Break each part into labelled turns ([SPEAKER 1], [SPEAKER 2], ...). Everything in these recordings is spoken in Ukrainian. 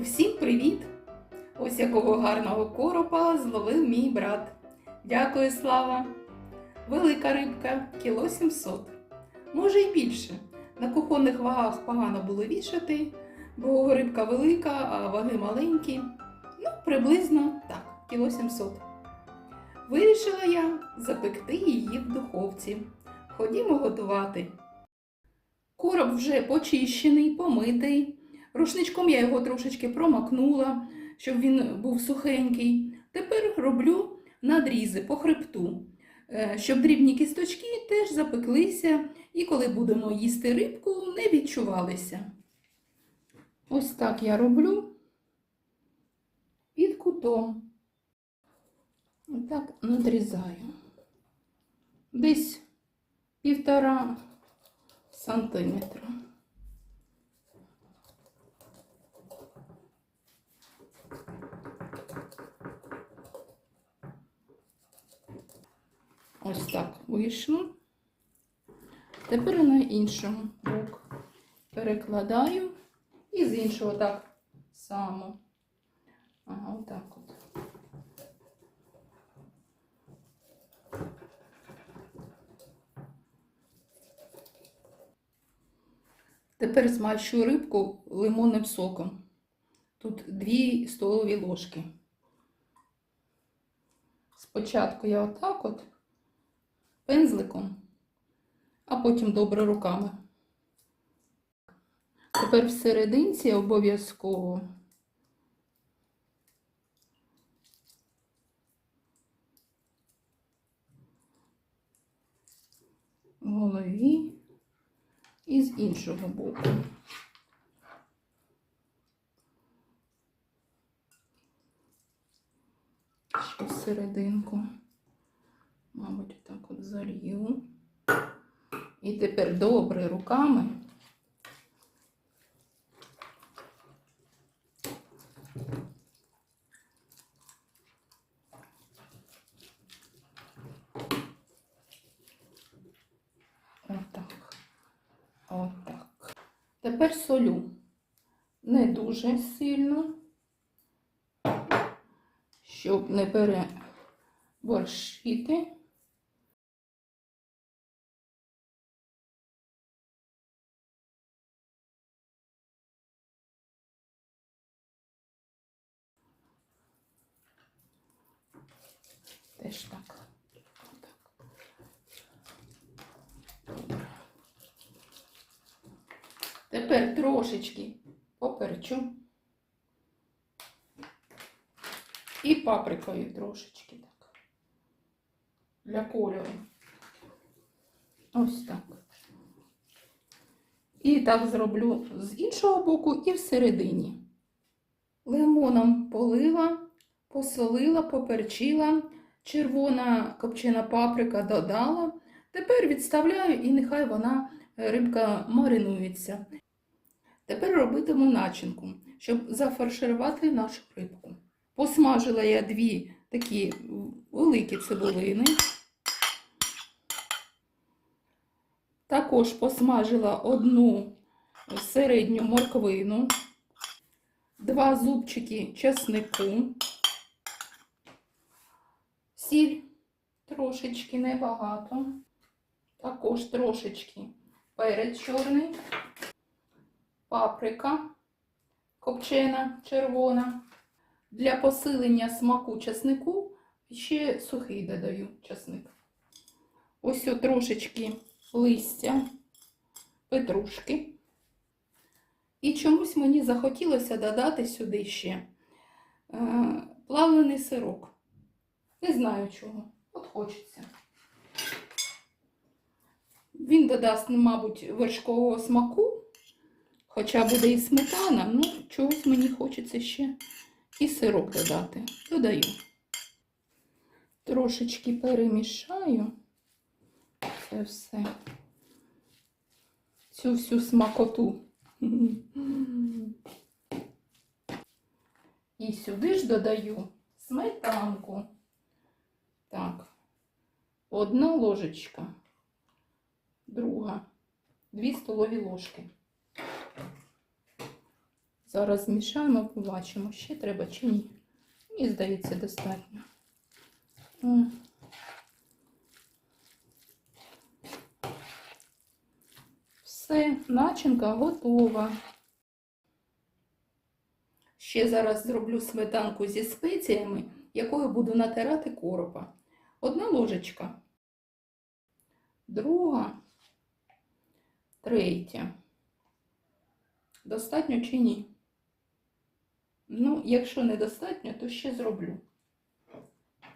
[SPEAKER 1] Всім привіт! Ось якого гарного коропа зловив мій брат. Дякую, Слава! Велика рибка, кіло 700. Може й більше. На кухонних вагах погано було вішати, бо рибка велика, а ваги маленькі. Ну, приблизно так, кіло 700. Вирішила я запекти її в духовці. Ходімо готувати. Короб вже почищений, помитий. Рушничком я його трошечки промакнула, щоб він був сухенький. Тепер роблю надрізи по хребту, е, щоб дрібні кісточки теж запеклися і коли будемо їсти рибку, не відчувалися. Ось так я роблю під кутом. Отак надрізаю. Десь півтора сантиметра. Ось так вийшло. Тепер на іншому бок перекладаю і з іншого так само. Ага, отак от. Тепер змащую рибку лимонним соком. Тут 2 столові ложки. Спочатку я отак от пензликом, а потім добре руками. Тепер в серединці обов'язково голові і з іншого боку. Ще серединку. Мабуть, так от залью. І тепер добре руками. Отак. Отак. Тепер солю. Не дуже сильно, щоб не переборщити. Теж так. Добре. Тепер трошечки поперчу. І паприкою трошечки так. Для кольору. Ось так. І так зроблю з іншого боку і всередині. Лимоном полила, посолила, поперчила, червона копчена паприка додала. Тепер відставляю і нехай вона е, рибка маринується. Тепер робитиму начинку, щоб зафарширувати нашу рибку. Посмажила я дві такі великі цибулини. Також посмажила одну середню морквину, два зубчики чеснику, сіль трошечки небагато, також трошечки перець чорний, паприка копчена червона. Для посилення смаку часнику ще сухий додаю часник. Ось трошечки листя, петрушки. І чомусь мені захотілося додати сюди ще е, плавлений сирок. Не знаю чого. От хочеться. Він додасть, мабуть, вершкового смаку, хоча буде і сметана, ну, чогось мені хочеться ще і сирок додати. Додаю. Трошечки перемішаю це все. Цю всю смакоту. І сюди ж додаю сметанку. Так, одна ложечка, друга, дві столові ложки. Зараз змішаємо, побачимо, ще треба чи ні. Мені здається, достатньо. Все, начинка готова. Ще зараз зроблю сметанку зі спеціями, якою буду натирати коропа. Одна ложечка, друга, третя. Достатньо чи ні? Ну, якщо недостатньо, то ще зроблю.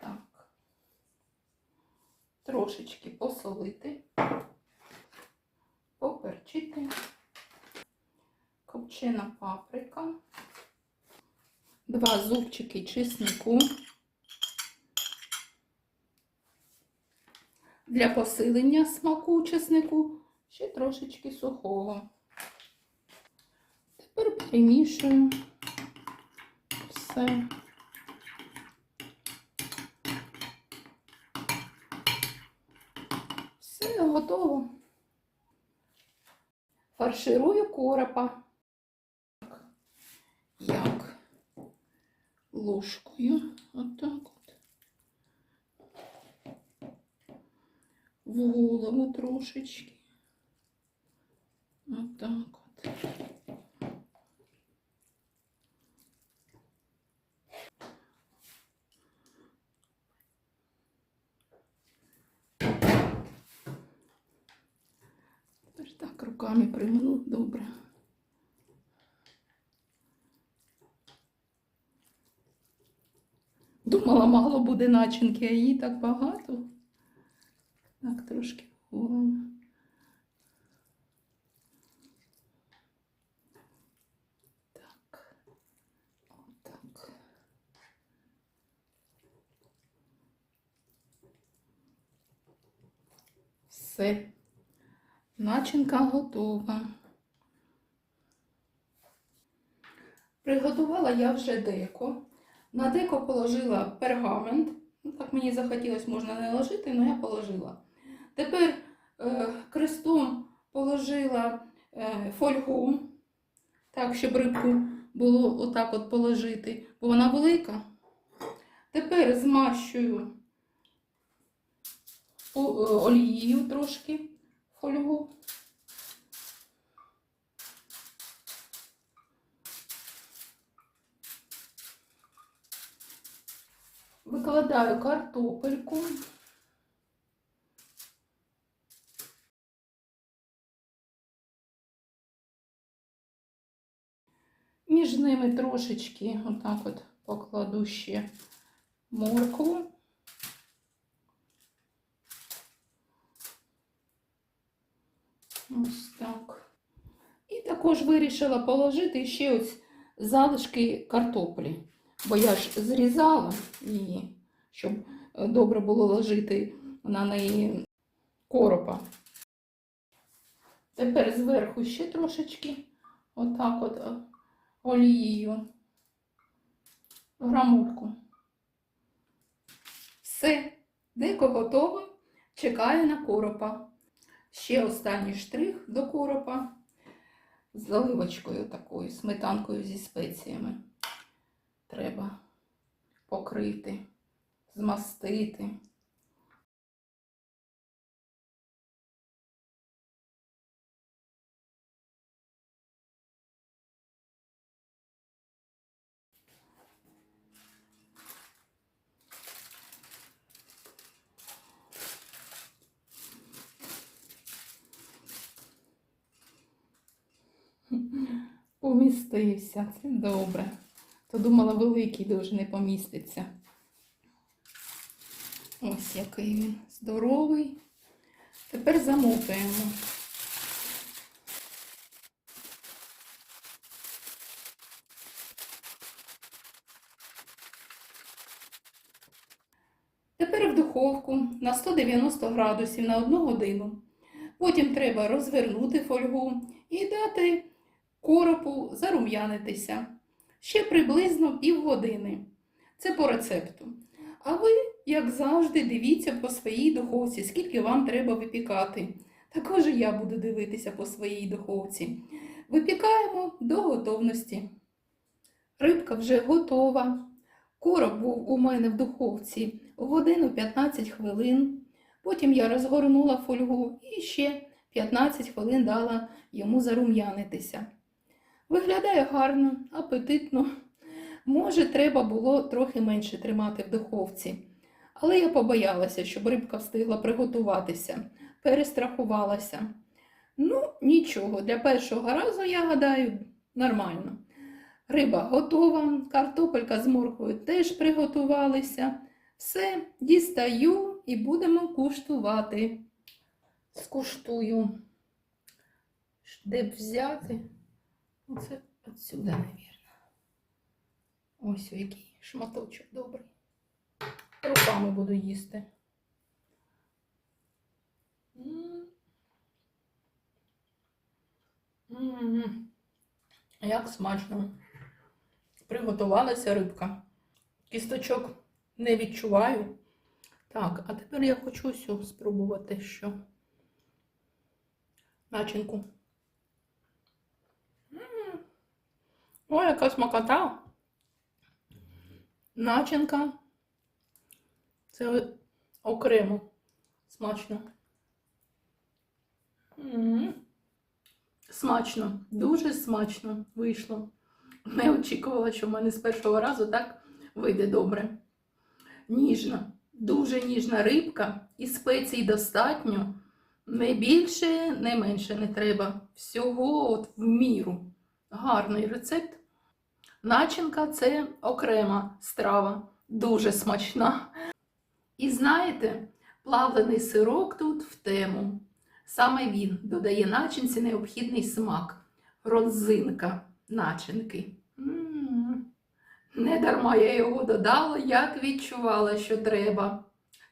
[SPEAKER 1] Так. Трошечки посолити, поперчити, копчена паприка, два зубчики чеснику. Для посилення смаку чеснику ще трошечки сухого. Тепер перемішую все. Все готово. Фарширую коропа. Як ложкою. Отак В голову трошечки. Отак от. Тепер так руками примну добре. Думала, мало буде начинки, а її так багато. Так, трошки голову. Так. Отак. Все. Начинка готова. Приготувала я вже деко. На деко положила пергамент. Ну, так мені захотілося, можна не ложити, але я положила. Тепер е, крестом положила е, фольгу, так, щоб рибку було отак от положити, бо вона велика. Тепер змащую е, олією трошки фольгу. Викладаю картопельку. Ними трошечки отак от покладу ще моркву. Ось так. І також вирішила положити ще ось залишки картоплі, бо я ж зрізала її, щоб е, добре було ложити на неї коропа. Тепер зверху ще трошечки отак от е, олією грамульку. Все, деко готово. Чекаю на коропа. Ще останній штрих до коропа з заливочкою такою, сметанкою зі спеціями. Треба покрити, змастити. Помістився, це добре. То думала, великий дуже не поміститься. Ось який він здоровий. Тепер замотуємо. Тепер в духовку на 190 градусів на 1 годину. Потім треба розвернути фольгу і дати коропу зарум'янитися ще приблизно півгодини. Це по рецепту. А ви, як завжди, дивіться по своїй духовці, скільки вам треба випікати. Також я буду дивитися по своїй духовці. Випікаємо до готовності. Рибка вже готова. Короб був у мене в духовці годину 15 хвилин. Потім я розгорнула фольгу і ще 15 хвилин дала йому зарум'янитися. Виглядає гарно, апетитно. Може, треба було трохи менше тримати в духовці. Але я побоялася, щоб рибка встигла приготуватися, перестрахувалася. Ну, нічого, для першого разу, я гадаю, нормально. Риба готова, картопелька з морквою теж приготувалися. Все, дістаю і будемо куштувати. Скуштую. Де б взяти? Оце отсюди, мабуть. Ось який шматочок добрий. Руками буду їсти. Як смачно. Приготувалася рибка. Кісточок не відчуваю. Так, а тепер я хочу спробувати що. Начинку. Ой, яка смакота. Начинка. Це окремо. Смачно. М. Смачно, дуже смачно вийшло. Не очікувала, що в мене з першого разу так вийде добре. Ніжна, дуже ніжна рибка, і спецій достатньо. Не більше, не менше не треба. Всього от в міру. Гарний рецепт. Начинка це окрема страва, дуже смачна. І знаєте, плавлений сирок тут в тему. Саме він додає начинці необхідний смак, родзинка начинки. М. Не дарма я його додала, як відчувала, що треба.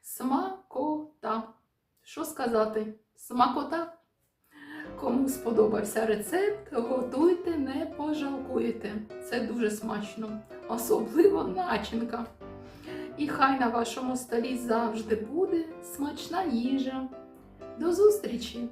[SPEAKER 1] Смакота. Що сказати? Смакота. Кому сподобався рецепт, готуйте, не пожалкуєте. Це дуже смачно, особливо начинка. І хай на вашому столі завжди буде смачна їжа. До зустрічі!